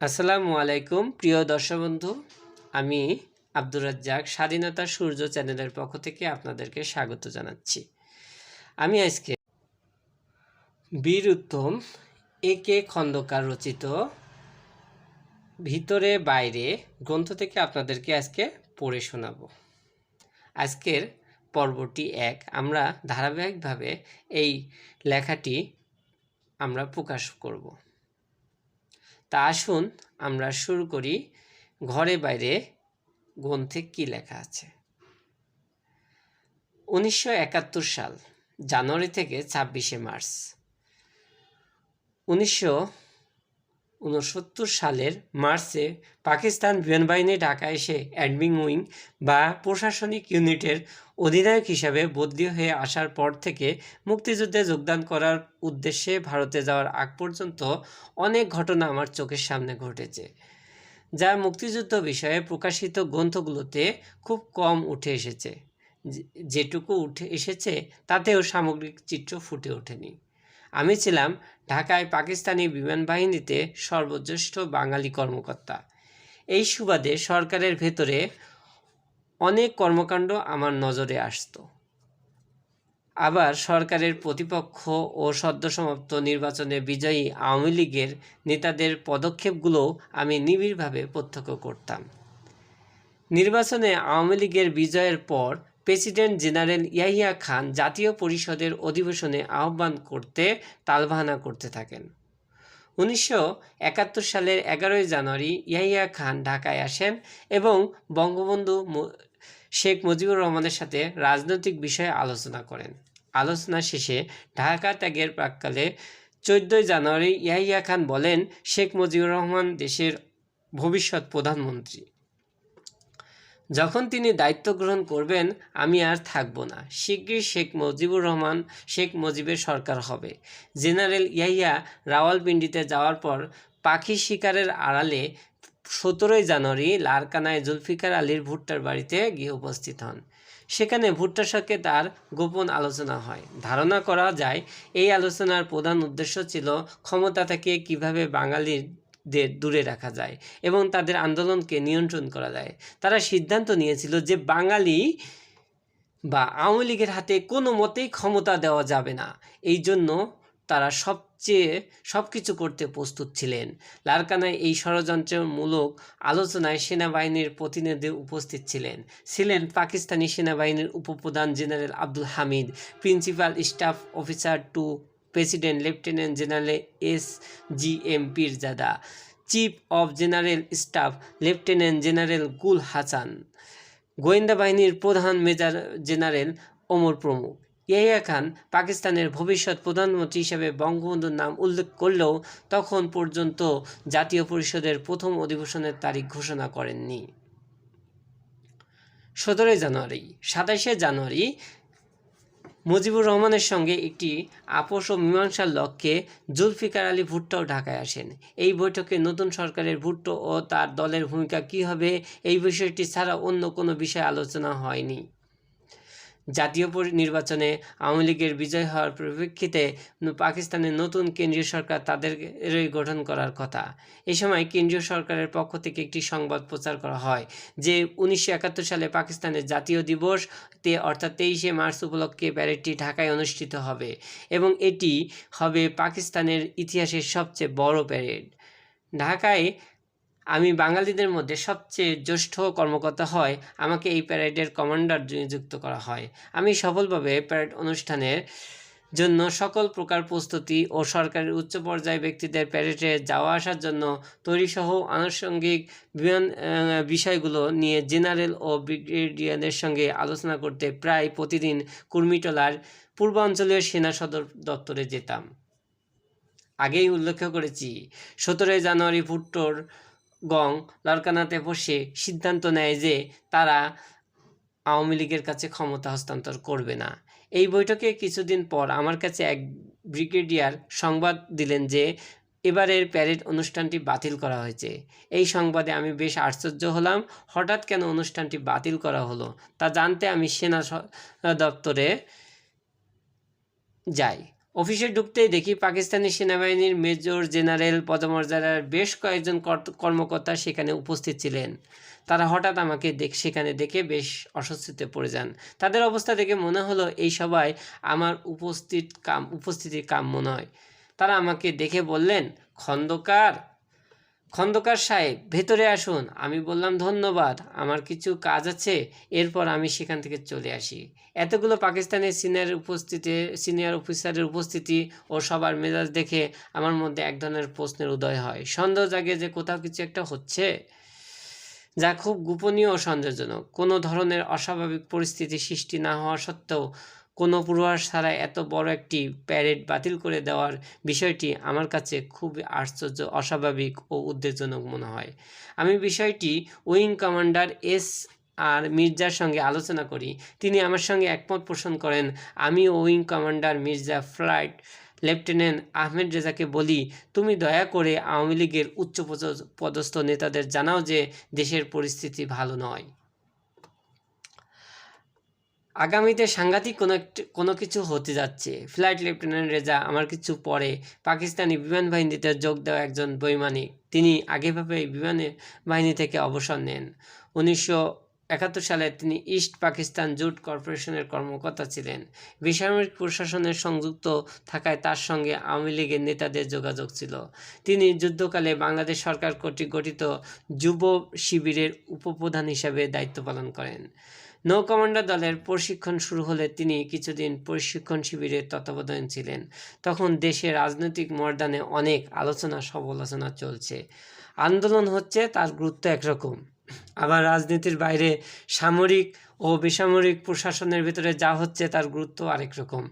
আসসালামু আলাইকুম, প্রিয় দর্শক বন্ধু। আমি আব্দুর রাজ্জাক, স্বাধীনতা সূর্য চ্যানেলের পক্ষ থেকে আপনাদেরকে স্বাগত জানাচ্ছি। আমি আজকে বীর উত্তম এ কে খন্দকার রচিত ভিতরে বাইরে গ্রন্থ থেকে আপনাদেরকে আজকে পড়ে শোনাবো। আজকের পর্বটি এক। আমরা ধারাবাহিকভাবে এই লেখাটি আমরা প্রকাশ করব। তা আসুন আমরা শুরু করি ঘরে বাইরে গ্রন্থে কি লেখা আছে। উনিশশো একাত্তর সাল, জানুয়ারি থেকে ছাব্বিশে মার্চ। উনিশশো উনসত্তর সালের মার্চে পাকিস্তান বিমান বাহিনী ঢাকা এসে অ্যাডমিং উইং বা প্রশাসনিক ইউনিটের অধিনায়ক হিসাবে বদলি হয়ে আসার পর থেকে মুক্তিযুদ্ধে যোগদান করার উদ্দেশ্যে ভারতে যাওয়ার আগ পর্যন্ত অনেক ঘটনা আমার চোখের সামনে ঘটেছে, যা মুক্তিযুদ্ধ বিষয়ে প্রকাশিত গ্রন্থগুলোতে খুব কম উঠে এসেছে। যেটুকু উঠে এসেছে, তাতেও সামগ্রিক চিত্র ফুটে ওঠেনি। আমি ছিলাম ঢাকায় পাকিস্তানি বিমান বাহিনীতে সর্বজ্যেষ্ঠ বাঙালি কর্মকর্তা। এই সুবাদে সরকারের ভেতরে অনেক কর্মকাণ্ড আমার নজরে আসতো। আবার সরকারের প্রতিপক্ষ ও সদ্যসমাপ্ত নির্বাচনে বিজয়ী আওয়ামী লীগের নেতাদের পদক্ষেপগুলো আমি নিবিড়ভাবে প্রত্যক্ষ করতাম। নির্বাচনে আওয়ামী লীগের বিজয়ের পর প্রেসিডেন্ট জেনারেল ইয়াহিয়া খান জাতীয় পরিষদের অধিবেশনে আহ্বান করতে তালবাহানা করতে থাকেন। উনিশশো একাত্তর সালের এগারোই জানুয়ারি ইয়াহিয়া খান ঢাকায় আসেন এবং বঙ্গবন্ধু শেখ মুজিবুর রহমানের সাথে রাজনৈতিক বিষয়ে আলোচনা করেন। আলোচনা শেষে ঢাকা ত্যাগের প্রাককালে চোদ্দোই জানুয়ারি ইয়াহিয়া খান বলেন, শেখ মুজিবুর রহমান দেশের ভবিষ্যৎ প্রধানমন্ত্রী। যখন তিনি দায়িত্ব গ্রহণ করবেন, আমি আর থাকব না। শিগগির শেখ মুজিবুর রহমান শেখ মুজিবের সরকার হবে। জেনারেল ইয়াহিয়া রাওয়ালপিন্ডিতে যাওয়ার পর পাখি শিকারের আড়ালে সতেরোই জানুয়ারি লারকানায় জুলফিকার আলীর ভুট্টার বাড়িতে গিয়ে উপস্থিত হন। সেখানে ভুট্টার সঙ্গে তার গোপন আলোচনা হয়। ধারণা করা যায়, এই আলোচনার প্রধান উদ্দেশ্য ছিল ক্ষমতা থেকে কীভাবে বাঙালিদের দূরে রাখা যায় এবং তাদের আন্দোলনকে নিয়ন্ত্রণ করা যায়। তারা সিদ্ধান্ত নিয়েছিল যে বাঙালি বা আওয়ামী লীগের হাতে কোনো মতেই ক্ষমতা দেওয়া যাবে না। এই জন্য তারা সবচেয়ে সব কিছু করতে প্রস্তুত ছিলেন। লারকানায় এই ষড়যন্ত্রমূলক আলোচনায় সেনাবাহিনীর প্রতিনিধি উপস্থিত ছিলেন। ছিলেন পাকিস্তানি সেনাবাহিনীর উপপ্রধান general Abdul Hamid, principal staff officer to president, lieutenant general S G M Pirzada chief of general staff, lieutenant general Gul Hasan. গোয়েন্দা বাহিনীর প্রধান মেজর জেনারেল ওমর প্রমুখ। ইয়াহিয়া খান পাকিস্তানের ভবিষ্যৎ প্রধানমন্ত্রী হিসেবে বঙ্গবন্ধুর নাম উল্লেখ করলেও তখন পর্যন্ত জাতীয় পরিষদের প্রথম অধিবেশনের তারিখ ঘোষণা করেননি। সতেরোই জানুয়ারি, সাতাশে জানুয়ারি মুজিবুর রহমানের সঙ্গে একটি আপোষ ও মীমাংসার লক্ষ্যে জুলফিকার আলী ভুট্টোও ঢাকায় আসেন। এই বৈঠকে নতুন সরকারের ভুট্টো ও তার দলের ভূমিকা কী হবে এই বিষয়টি ছাড়া অন্য কোনো বিষয়ে আলোচনা হয়নি। জাতীয় নির্বাচনে আওয়ামী লীগের বিজয় হওয়ার পরিপ্রেক্ষিতে পাকিস্তানের নতুন কেন্দ্রীয় সরকার তাদেরই গঠন করার কথা। এই সময় কেন্দ্রীয় সরকারের পক্ষ থেকে একটি সংবাদ প্রচার করা হয় যে, উনিশশো একাত্তর সালে পাকিস্তানের জাতীয় দিবস তে অর্থাৎ তেইশে মার্চ উপলক্ষে প্যারেডটি ঢাকায় অনুষ্ঠিত হবে এবং এটি হবে পাকিস্তানের ইতিহাসের সবচেয়ে বড় প্যারেড ঢাকায় আমি বাঙালিদের মধ্যে সবচেয়ে জ্যেষ্ঠ কর্মকর্তা হয়, আমাকে এই প্যারেডের কমান্ডার নিযুক্ত করা হয়। আমি সফলভাবে প্যারেড অনুষ্ঠানের জন্য সকল প্রকার প্রস্তুতি ও সরকারের উচ্চ পর্যায়ে ব্যক্তিদের প্যারেডে যাওয়া আসার জন্য তৈরিসহ আনুষঙ্গিক বিমান বিষয়গুলো নিয়ে জেনারেল ও ব্রিগেডিয়ারদের সঙ্গে আলোচনা করতে প্রায় প্রতিদিন কুর্মিটলার পূর্বাঞ্চলীয় সেনা সদর দপ্তরে যেতাম। আগেই উল্লেখ করেছি, সতেরোই জানুয়ারি ভুট্টোর গং লারকানাতে বসে সিদ্ধান্ত নেয় যে তারা আওয়ামী লীগের কাছে ক্ষমতা হস্তান্তর করবে না। এই বৈঠকে কিছুদিন পর আমার কাছে এক ব্রিগেডিয়ার সংবাদ দিলেন যে এবারের প্যারেড অনুষ্ঠানটি বাতিল করা হয়েছে। এই সংবাদে আমি বেশ আশ্চর্য হলাম, হঠাৎ কেন অনুষ্ঠানটি বাতিল করা হলো তা জানতে আমি সেনা দপ্তরে যাই। অফিসে ঢুকতেই দেখি পাকিস্তানি সেনাবাহিনীর মেজর জেনারেল পদমর্যাদার বেশ কয়েকজন কর্ত- কর্মকর্তা সেখানে উপস্থিত ছিলেন। তারা হঠাৎ আমাকে দেখ, সেখানে দেখে বেশ অস্বস্তিতে পড়ে যান। তাদের অবস্থা দেখে মনে হলো এই সবাই আমার উপস্থিত কাম, উপস্থিতির কাম্য নয়। তারা আমাকে দেখে বললেন, খন্দকার খন্দকার সাহেব, ভেতরে আসুন। আমি বললাম, ধন্যবাদ, আমার কিছু কাজ আছে, এরপর আমি সেখান থেকে চলে আসি। এতগুলো পাকিস্তানের সিনিয়র উপস্থিতি, সিনিয়র অফিসারের উপস্থিতি ও সবার মেজাজ দেখে আমার মধ্যে এক ধরনের প্রশ্নের উদয় হয়। সন্দেহ জাগে যে কোথাও কিছু একটা হচ্ছে, যা খুব গোপনীয় ও সন্দেহজনক। কোনো ধরনের অস্বাভাবিক পরিস্থিতি সৃষ্টি না হওয়া সত্ত্বেও কোনো পূর্বাভাস ছাড়া এত বড় একটি প্যারেড বাতিল করে দেওয়ার বিষয়টি আমার কাছে খুব আশ্চর্য, অস্বাভাবিক ও উদ্বেগজনক মনে হয়। আমি বিষয়টি উইং কমান্ডার এস আর মির্জার সঙ্গে আলোচনা করি। তিনি আমার সঙ্গে একমত পোষণ করেন, আমি wing commander Mirza flight lieutenant Ahmed রেজাকে বলি, তুমি দয়া করে আওয়ামী লীগের উচ্চ পদস্থ নেতাদের জানাও যে দেশের পরিস্থিতি ভালো নয়। আগামীতে সাংঘাতিক কোনো একটি, কোনো কিছু হতে যাচ্ছে। ফ্লাইট লেফটেন্যান্ট রেজা, আমার কিছু পরে পাকিস্তানি বিমান বাহিনীতে যোগ দেওয়া একজন বৈমানিক। তিনি আগেভাবে বিমান বাহিনী থেকে অবসর নেন। উনিশশো একাত্তর সালে তিনি ইস্ট পাকিস্তান জুট কর্পোরেশনের কর্মকর্তা ছিলেন। বেসামরিক প্রশাসনের সংযুক্ত থাকায় তার সঙ্গে আওয়ামী লীগের নেতাদের যোগাযোগ ছিল। তিনি যুদ্ধকালে বাংলাদেশ সরকার কর্তৃক গঠিত যুব শিবিরের উপপ্রধান হিসাবে দায়িত্ব পালন করেন। নৌ কমান্ডার দলের প্রশিক্ষণ শুরু হলে তিনি কিছুদিন প্রশিক্ষণ শিবিরের তত্ত্বাবধানে ছিলেন। তখন দেশে রাজনৈতিক ময়দানে অনেক আলোচনা, সমালোচনা চলছে। আন্দোলন হচ্ছে তার গুরুত্ব একরকম। আবার রাজনীতির বাইরে সামরিক ও বেসামরিক প্রশাসনের ভিতরে যা হচ্ছে তার গুরুত্ব আরেক রকম।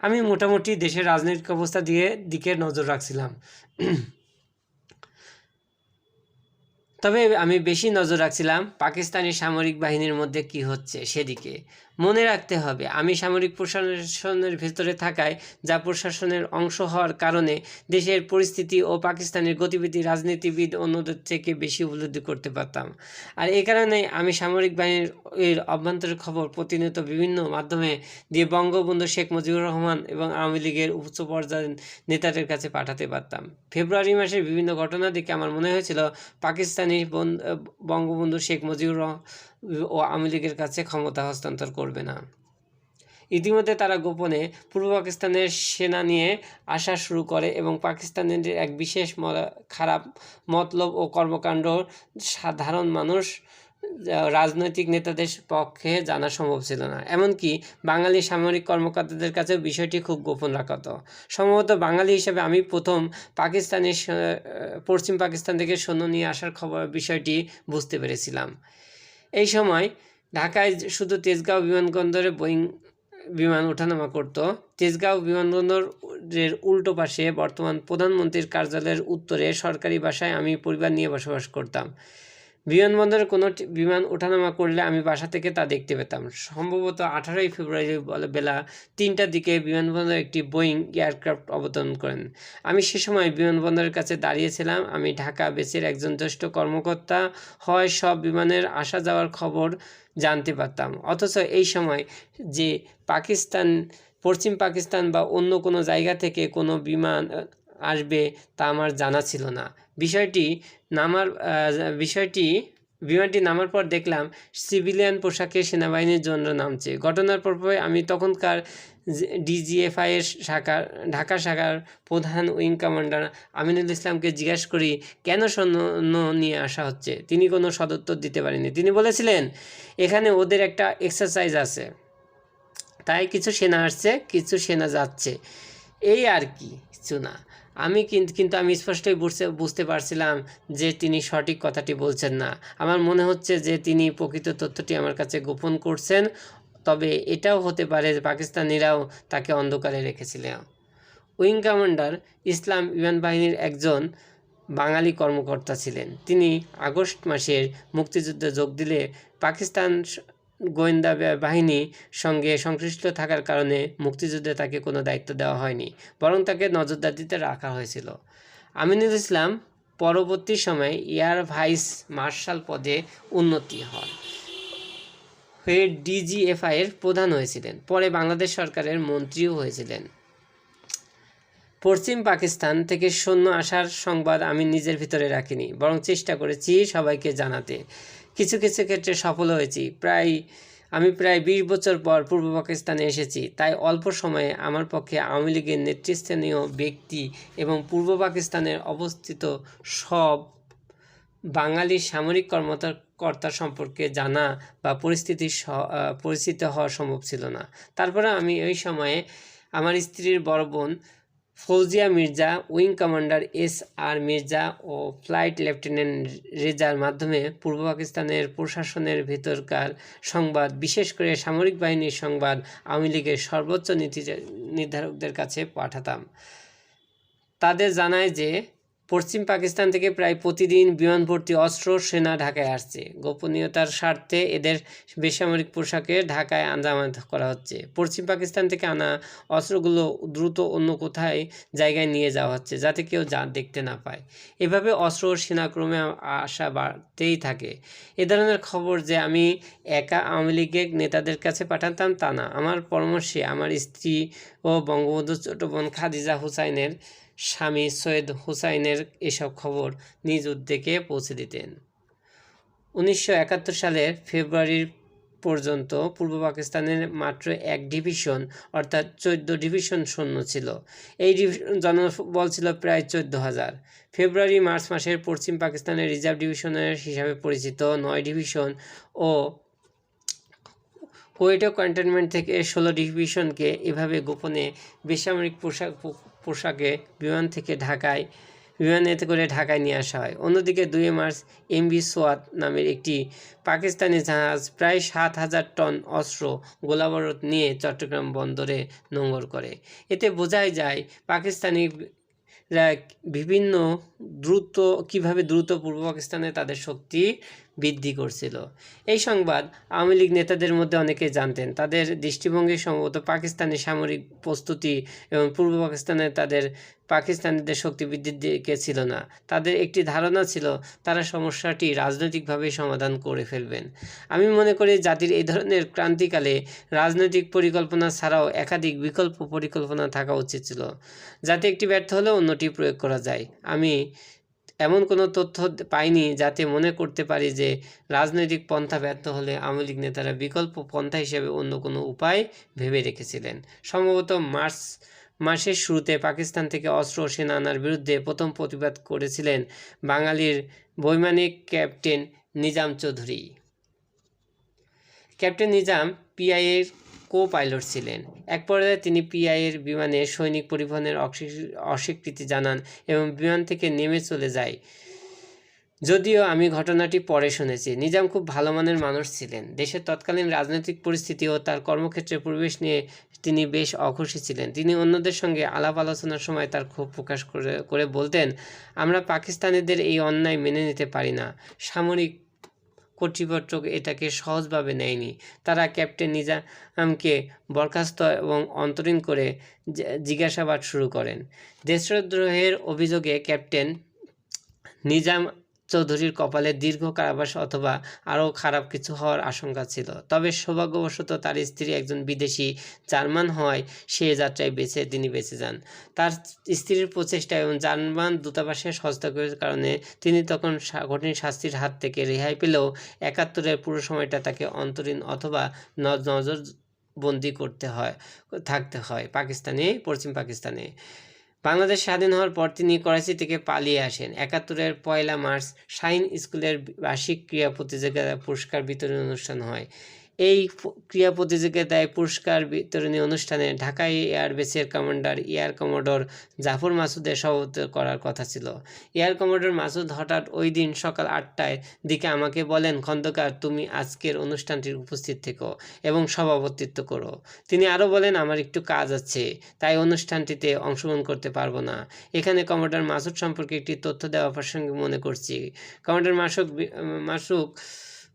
আমি মোটামুটি দেশের রাজনৈতিক অবস্থা দিয়ে দিকে নজর রাখছিলাম। তবে আমি বেশি নজর রাখছিলাম পাকিস্তানি সামরিক বাহিনীর মধ্যে কি হচ্ছে সেদিকে। মনে রাখতে হবে। আমি সামরিক প্রশাসনের ভেতরে থাকায় যা প্রশাসনের অংশ হওয়ার কারণে দেশের পরিস্থিতি ও পাকিস্তানের গতিবিধি রাজনীতিবিদ অন্যদের থেকে বেশি উপলব্ধি করতে পারতাম। আর এই কারণে আমি সামরিক বাহিনীর এর অভ্যন্তরের খবর প্রতিনিয়ত বিভিন্ন মাধ্যমে দিয়ে বঙ্গবন্ধু শেখ মুজিবুর রহমান এবং আওয়ামী লীগের উচ্চ পর্যায়ের নেতাদের কাছে পাঠাতে পারতাম। ফেব্রুয়ারি মাসের বিভিন্ন ঘটনা দেখে আমার মনে হয়েছিল, পাকিস্তানি বন- বঙ্গবন্ধু শেখ মুজিবুর রহ- ও আওয়ামী লীগের কাছে ক্ষমতা হস্তান্তর করবে না। ইতিমধ্যে তারা গোপনে পূর্ব পাকিস্তানের সেনা নিয়ে আসা শুরু করে এবং পাকিস্তানের এক বিশেষ খারাপ মতলব ও কর্মকাণ্ড সাধারণ মানুষ রাজনৈতিক নেতাদের পক্ষে জানা সম্ভব ছিল না। এমনকি বাঙালি সামরিক কর্মকর্তাদের কাছেও বিষয়টি খুব গোপন রাখা হতো সম্ভবত বাঙালি হিসেবে আমি প্রথম পাকিস্তানের পশ্চিম পাকিস্তান থেকে সৈন্য নিয়ে আসার খবর বিষয়টি বুঝতে পেরেছিলাম। এই সময় ঢাকায় শুধু তেজগাঁও বিমানবন্দরে বোয়িং বিমান ওঠানামা করত। তেজগাঁও বিমানবন্দরের উল্টো পাশে বর্তমান প্রধানমন্ত্রীর কার্যালয়ের উত্তরে সরকারি বাসায় আমি পরিবার নিয়ে বসবাস করতাম। বিমানবন্দরে কোনো বিমান ওঠানামা করলে আমি বাসা থেকে তা দেখতে পেতাম। সম্ভবত আঠারোই ফেব্রুয়ারি বেলা তিনটার দিকে বিমানবন্দরে একটি বোয়িং এয়ারক্রাফট অবতরণ করেন। আমি সে সময় বিমানবন্দরের কাছে দাঁড়িয়েছিলাম। আমি ঢাকা বেসের একজন জ্যেষ্ঠ কর্মকর্তা হয় সব বিমানের আসা যাওয়ার খবর জানতে পারতাম। অথচ এই সময় যে পাকিস্তান, পশ্চিম পাকিস্তান বা অন্য কোনো জায়গা থেকে কোনো বিমান আসবে তা আমার জানা ছিল না। বিষয়টি নামার বিষয়টি, বিমানটি নামার পর দেখলাম সিভিলিয়ান পোশাকে সেনাবাহিনীর জন্য নামছে। ঘটনার পরপরই আমি তখনকার ডিজিএফআই এর শাখার, ঢাকা শাখার প্রধান উইং কমান্ডার আমিনুল ইসলামকে জিজ্ঞাসা করি, কেন সৈন্য নিয়ে আসা হচ্ছে? তিনি কোনো সদুত্তর দিতে পারেনি তিনি বলেছিলেন, এখানে ওদের একটা এক্সারসাইজ আছে। তাই কিছু সেনা আসছে, কিছু সেনা যাচ্ছে। এই আর কি, কিছু না। আমি কিন্তু আমি স্পষ্টই বুঝতে বুঝতে পারছিলাম যে তিনি সঠিক কথাটি বলছেন না। আমার মনে হচ্ছে যে তিনি প্রকৃত তথ্যটি আমার কাছে গোপন করছেন, তবে এটাও হতে পারে যে পাকিস্তানিরাও তাকে অন্ধকারে রেখেছিলেন উইং কমান্ডার ইসলাম বিমান বাহিনীর একজন বাঙালি কর্মকর্তা ছিলেন। তিনি আগস্ট মাসের মুক্তিযুদ্ধে যোগ দিলে পাকিস্তান গোয়েন্দা বাহিনী সঙ্গে সংশ্লিষ্ট থাকার কারণে মুক্তিযুদ্ধে তাকে কোনো দায়িত্ব দেওয়া হয়নি, বরং তাকে নজরদারিতে রাখা হয়েছিল। আমিনুল ইসলাম পরবর্তী সময়ে এয়ার ভাইস মার্শাল পদে উন্নতি হন। হয়ে ডিজিএফআই এর প্রধান হয়েছিলেন। পরে বাংলাদেশ সরকারের মন্ত্রীও হয়েছিলেন। পশ্চিম পাকিস্তান থেকে সৈন্য আসার সংবাদ আমি নিজের ভিতরে রাখিনি, বরং চেষ্টা করেছি সবাইকে জানাতে। কিছু কিছু ক্ষেত্রে সফল হয়েছি। প্রায় আমি প্রায় বিশ বছর পর পূর্ব পাকিস্তানে এসেছি। তাই অল্প সময়ে আমার পক্ষে আওয়ামী লীগের নেতৃস্থানীয় ব্যক্তি এবং পূর্ব পাকিস্তানের অবস্থিত সব বাঙালি সামরিক কর্মকর্তা কর্তা সম্পর্কে জানা বা আহ, পরিচিত হওয়া সম্ভব ছিল না। তারপরে আমি ওই সময়ে আমার স্ত্রীর বড় বোন Fauzia Mirza, wing commander S R Mirza ও ফ্লাইট লেফটেন্যান্ট রেজার মাধ্যমে পূর্ব পাকিস্তানের প্রশাসনের ভেতরকার সংবাদ, বিশেষ করে সামরিক বাহিনীর সংবাদ আওয়ামী লীগের সর্বোচ্চ নীতি নির্ধারকদের কাছে পাঠাতাম। তাদের জানায় যে পশ্চিম পাকিস্তান থেকে প্রায় প্রতিদিন বিমান ভর্তি অস্ত্র সেনা ঢাকায় আসছে। গোপনীয়তার স্বার্থে এদের বেসামরিক পোশাকে ঢাকায় আনাজামাত করা হচ্ছে। পশ্চিম পাকিস্তান থেকে আনা অস্ত্রগুলো দ্রুত অন্য কোথায় জায়গায় নিয়ে যাওয়া হচ্ছে, যাতে কেউ যা দেখতে না পায়। এভাবে অস্ত্র সেনাক্রমে আসা বাড়তেই থাকে। এ ধরনের খবর যে আমি একা আওয়ামী লীগের নেতাদের কাছে পাঠাতাম তা না। আমার পরামর্শে আমার স্ত্রী ও বঙ্গবন্ধু ছোট বোন খাদিজা হুসাইনের স্বামী সৈয়দ হুসাইনের এসব খবর নিজ উদ্যোগে পৌঁছে দিতেন। উনিশশো একাত্তর সালের ফেব্রুয়ারির পর্যন্ত পূর্ব পাকিস্তানের মাত্র এক ডিভিশন, অর্থাৎ চোদ্দ ডিভিশন সৈন্য ছিল। এই ডিভিশন জনবল ছিল প্রায় চোদ্দ হাজার। ফেব্রুয়ারি, মার্চ মাসের পশ্চিম পাকিস্তানের রিজার্ভ ডিভিশনের হিসাবে পরিচিত নয় ডিভিশন ও কোয়েটো কন্টেনমেন্ট থেকে ষোলো ডিভিশনকে এভাবে গোপনে বেসামরিক পোশাক পোশাকে বিমান থেকে ঢাকায়, বিমানেতে করে ঢাকায় নিয়ে আসা হয়। অন্যদিকে দুই মার্চ এমবি সোয়াত নামের একটি পাকিস্তানি জাহাজ প্রায় সাত হাজার টন অস্ত্র গোলাবারুদ নিয়ে চট্টগ্রাম বন্দরে নোঙর করে। এতে বোঝাই যায়, পাকিস্তানিরা বিভিন্ন দ্রুত, কীভাবে দ্রুত পূর্ব পাকিস্তানে তাদের শক্তি বৃদ্ধি করছিল। এই সংবাদ আওয়ামী লীগ নেতাদের মধ্যে অনেকে জানতেন। তাদের দৃষ্টিভঙ্গি সম্ভবত পাকিস্তানি সামরিক প্রস্তুতি এবং পূর্ব পাকিস্তানে তাদের, পাকিস্তানিদের শক্তি বৃদ্ধির দিকে ছিল না। তাদের একটি ধারণা ছিল, তারা সমস্যাটি রাজনৈতিকভাবে সমাধান করে ফেলবেন। আমি মনে করি জাতির এই ধরনের ক্রান্তিকালে রাজনৈতিক পরিকল্পনা ছাড়াও একাধিক বিকল্প পরিকল্পনা থাকা উচিত ছিল। যাতে একটি ব্যর্থ হলে অন্যটি প্রয়োগ করা যায়। আমি এমন কোনো তথ্য পাইনি যাতে মনে করতে পারি যে রাজনৈতিক পন্থা ব্যর্থ হলে আওয়ামী লীগ নেতারা বিকল্প পন্থা হিসেবে অন্য কোনো উপায় ভেবে রেখেছিলেন। সম্ভবত মার্চ মাসের শুরুতে পাকিস্তান থেকে অস্ত্র সেনা আনার বিরুদ্ধে প্রথম প্রতিবাদ করেছিলেন বাঙালির বৈমানিক ক্যাপ্টেন নিজাম চৌধুরী। ক্যাপ্টেন নিজাম পিআইয়ের কো পাইলট ছিলেন। এক পর্যায়ে তিনি পিআইয়ের বিমানে সৈনিক পরিবহনের অস্বীকৃতি জানান এবং বিমান থেকে নেমে চলে যায়। যদিও আমি ঘটনাটি পরে শুনেছি। নিজাম খুব ভালো মানের মানুষ ছিলেন। দেশের তৎকালীন রাজনৈতিক পরিস্থিতি ও তার কর্মক্ষেত্রে পরিবেশ নিয়ে তিনি বেশ অখুশি ছিলেন। তিনি অন্যদের সঙ্গে আলাপ আলোচনার সময় তার ক্ষোভ প্রকাশ করে করে বলতেন, আমরা পাকিস্তানিদের এই অন্যায় মেনে নিতে পারি না। সামরিক কর্তৃপক্ষ এটাকে সহজভাবে নেয়নি। তারা ক্যাপ্টেন নিজামকে বরখাস্ত এবং অন্তরীণ করে জিজ্ঞাসাবাদ শুরু করেন। দেশদ্রোহের অভিযোগে ক্যাপ্টেন নিজাম চৌধুরীর কপালে দীর্ঘ কারাবাস অথবা আরও খারাপ কিছু হওয়ার আশঙ্কা ছিল। তবে সৌভাগ্যবশত তার স্ত্রী একজন বিদেশি জার্মান হওয়ায় সে যাত্রায় বেঁচে, তিনি বেঁচে যান। তার স্ত্রীর প্রচেষ্টা এবং জার্মান দূতাবাসের হস্তক্ষেপের কারণে তিনি তখন কঠিন শাস্তির হাত থেকে রেহাই পেলেও একাত্তরের পুরো সময়টা তাকে অন্তরীণ অথবা নজর নজরবন্দি করতে হয়, থাকতে হয় পাকিস্তানে, পশ্চিম পাকিস্তানে। বাংলাদেশ স্বাধীন হওয়ার পর তিনি করাচি থেকে পালিয়ে আসেন। একাত্তরের পয়লা মার্চ শাইন স্কুলের বার্ষিক ক্রীড়া প্রতিযোগিতা পুরস্কার বিতরণ অনুষ্ঠান হয়। এই ক্রীড়া প্রতিযোগিতায় পুরস্কার বিতরণী অনুষ্ঠানে ঢাকা এয়ারবেসের কমান্ডার এয়ার কমোডর জাফর মাসুদের সভাপতিত্ব করার কথা ছিল। এয়ার কমোডর মাসুদ হঠাৎ ওই দিন সকাল আটটায় দিকে আমাকে বলেন, খন্দকার, তুমি আজকের অনুষ্ঠানটির উপস্থিত থেকো এবং সভাপতিত্ব করো। তিনি আরও বলেন, আমার একটু কাজ আছে, তাই অনুষ্ঠানটিতে অংশগ্রহণ করতে পারব না। এখানে কমান্ডার মাসুদ সম্পর্কে একটি তথ্য দেওয়া প্রাসঙ্গিক মনে করছি। কমান্ডার মাসুক মাসুক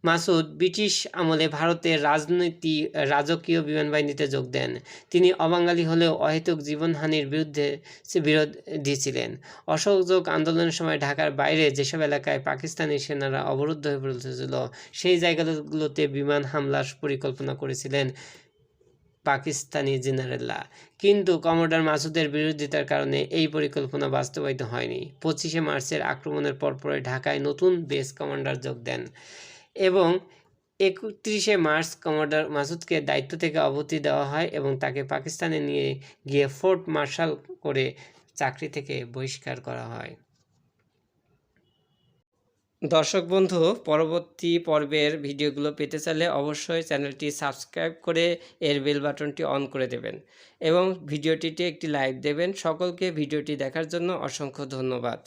মাসুদ ব্রিটিশ আমলে ভারতের রাজনীতি, রাজকীয় বিমান বাহিনীতে যোগ দেন। তিনি অবাঙালি হলেও অহেতুক জীবনহানির বিরুদ্ধে বিরোধী ছিলেন অসহযোগ আন্দোলনের সময় ঢাকার বাইরে যেসব এলাকায় পাকিস্তানি সেনারা অবরুদ্ধ হয়ে পড়েছিল, সেই জায়গাগুলোতে বিমান হামলার পরিকল্পনা করেছিলেন পাকিস্তানি জেনারেলরা। কিন্তু কমোডার মাসুদের বিরোধিতার কারণে এই পরিকল্পনা বাস্তবায়িত হয়নি। পঁচিশে মার্চের আক্রমণের পরপরই ঢাকায় নতুন বেস কমান্ডার যোগ দেন। এবং একত্রিশে মার্চ কমান্ডার মাসুদকে দায়িত্ব থেকে অবতি দেওয়া হয় এবং তাকে পাকিস্তানে নিয়ে গিয়ে ফোর্ট মার্শাল করে চাকরি থেকে বহিষ্কার করা হয়। দর্শক বন্ধু, পরবর্তী পর্বের ভিডিওগুলো পেতে চাইলে অবশ্যই চ্যানেলটি সাবস্ক্রাইব করে এর বেল বাটনটি অন করে দেবেন এবং ভিডিওটিতে একটি লাইক দেবেন। সকলকে ভিডিওটি দেখার জন্য অসংখ্য ধন্যবাদ।